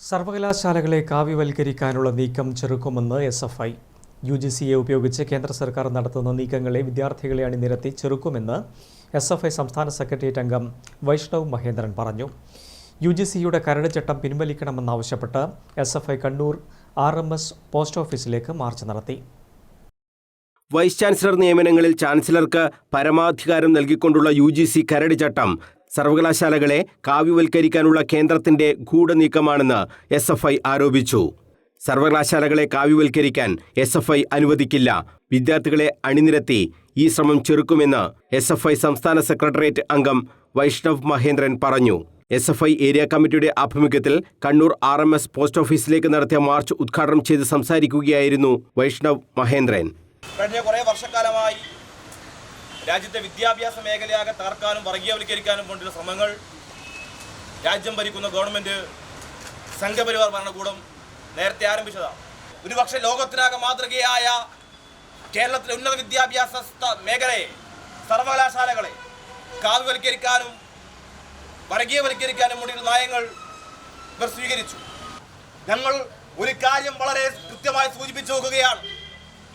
സർവകലാശാലകളെ കാവ്യവൽക്കരിക്കാനുള്ള നീക്കം ചെറുക്കുമെന്ന് S F I. U G സിയെ ഉപയോഗിച്ച് കേന്ദ്ര സർക്കാർ നടത്തുന്ന നീക്കങ്ങളെ വിദ്യാർത്ഥികളെ അണിനിരത്തി ചെറുക്കുമെന്ന് എസ് എഫ് ഐ സംസ്ഥാന സെക്രട്ടേറിയറ്റ് അംഗം വൈഷ്ണവ് മഹേന്ദ്രൻ പറഞ്ഞു. യു ജി സിയുടെ കരട് ചട്ടം പിൻവലിക്കണമെന്നാവശ്യപ്പെട്ട് S F I Kannur R M S post ഓഫീസിലേക്ക് മാർച്ച് നടത്തി. വൈസ് ചാൻസലർ നിയമനങ്ങളിൽ ചാൻസലർക്ക് പരമാധികാരം നൽകിക്കൊണ്ടുള്ള യു ജി സി കരട് ചട്ടം സർവകലാശാലകളെ കാവ്യവൽക്കരിക്കാനുള്ള കേന്ദ്രത്തിന്റെ ഗൂഢനീക്കമാണെന്ന് എസ് എഫ് ഐ ആരോപിച്ചു. സർവകലാശാലകളെ കാവ്യവൽക്കരിക്കാൻ എസ് എഫ് ഐ അനുവദിക്കില്ല. വിദ്യാർത്ഥികളെ അണിനിരത്തി ഈ ശ്രമം ചെറുക്കുമെന്ന് എസ് എഫ് ഐ സംസ്ഥാന സെക്രട്ടേറിയറ്റ് അംഗം വൈഷ്ണവ് മഹേന്ദ്രൻ പറഞ്ഞു. എസ് എഫ് ഐ ഏരിയ കമ്മിറ്റിയുടെ ആഭിമുഖ്യത്തിൽ Kannur R M S post ഓഫീസിലേക്ക് നടത്തിയ മാർച്ച് ഉദ്ഘാടനം ചെയ്ത് സംസാരിക്കുകയായിരുന്നു വൈഷ്ണവ് മഹേന്ദ്രൻ. കഴിഞ്ഞ കുറേ വർഷക്കാലമായി രാജ്യത്തെ വിദ്യാഭ്യാസ മേഖലയാകെ തകർക്കാനും വർഗീയവൽക്കരിക്കാനും കൊണ്ടുള്ള ശ്രമങ്ങൾ രാജ്യം ഭരിക്കുന്ന ഗവൺമെന്റ് സംഘപരിവാർ ഭരണകൂടം നേരത്തെ ആരംഭിച്ചതാണ്. ഒരുപക്ഷെ ലോകത്തിനാകെ മാതൃകയായ കേരളത്തിലെ ഉന്നത വിദ്യാഭ്യാസ മേഖലയെ സർവകലാശാലകളെ കാവ്യവൽക്കരിക്കാനും വർഗീയവൽക്കരിക്കാനും വേണ്ടിയുള്ള നയങ്ങൾ ഇവർ സ്വീകരിച്ചു. ഞങ്ങൾ ഒരു കാര്യം വളരെ കൃത്യമായി സൂചിപ്പിച്ചു നോക്കുകയാണ്.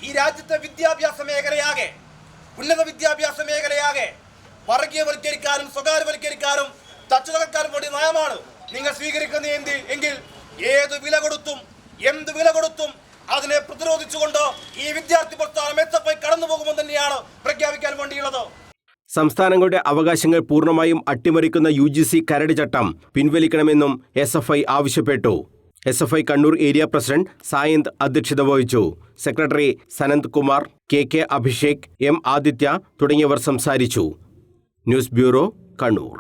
ഈ രാജ്യത്തെ വിദ്യാഭ്യാസ മേഖലയാകെ ഉന്നത വിദ്യാഭ്യാസ മേഖലയാകെ വർഗീയവൽക്കരിക്കാനും സ്വകാര്യവൽക്കരിക്കാനും തച്ചുതകർക്കാനും വേണ്ടി നയമാണ് നിങ്ങൾ സ്വീകരിക്കുന്ന എന്ത് എങ്കിൽ ഏത് വില കൊടുത്തും എന്ത് വില കൊടുത്തും അതിനെ പ്രതിരോധിച്ചുകൊണ്ട് ഈ വിദ്യാർത്ഥി പ്രസ്ഥാനം എത്തപ്പോയി കടന്നു പോകുമെന്ന് തന്നെയാണ് പ്രഖ്യാപിക്കാൻ വേണ്ടിയുള്ളത്. സംസ്ഥാനങ്ങളുടെ അവകാശങ്ങൾ പൂർണമായും അട്ടിമറിക്കുന്ന യു ജി സി കരട് ചട്ടം പിൻവലിക്കണമെന്നും എസ് എഫ് ഐ ആവശ്യപ്പെട്ടു. S F I Kannur area president Sayanth അധ്യക്ഷത വഹിച്ചു. Secretary Sananth Kumar K K Abhishek M Aditya തുടങ്ങിയവർ സംസാരിച്ചു. News bureau Kannur.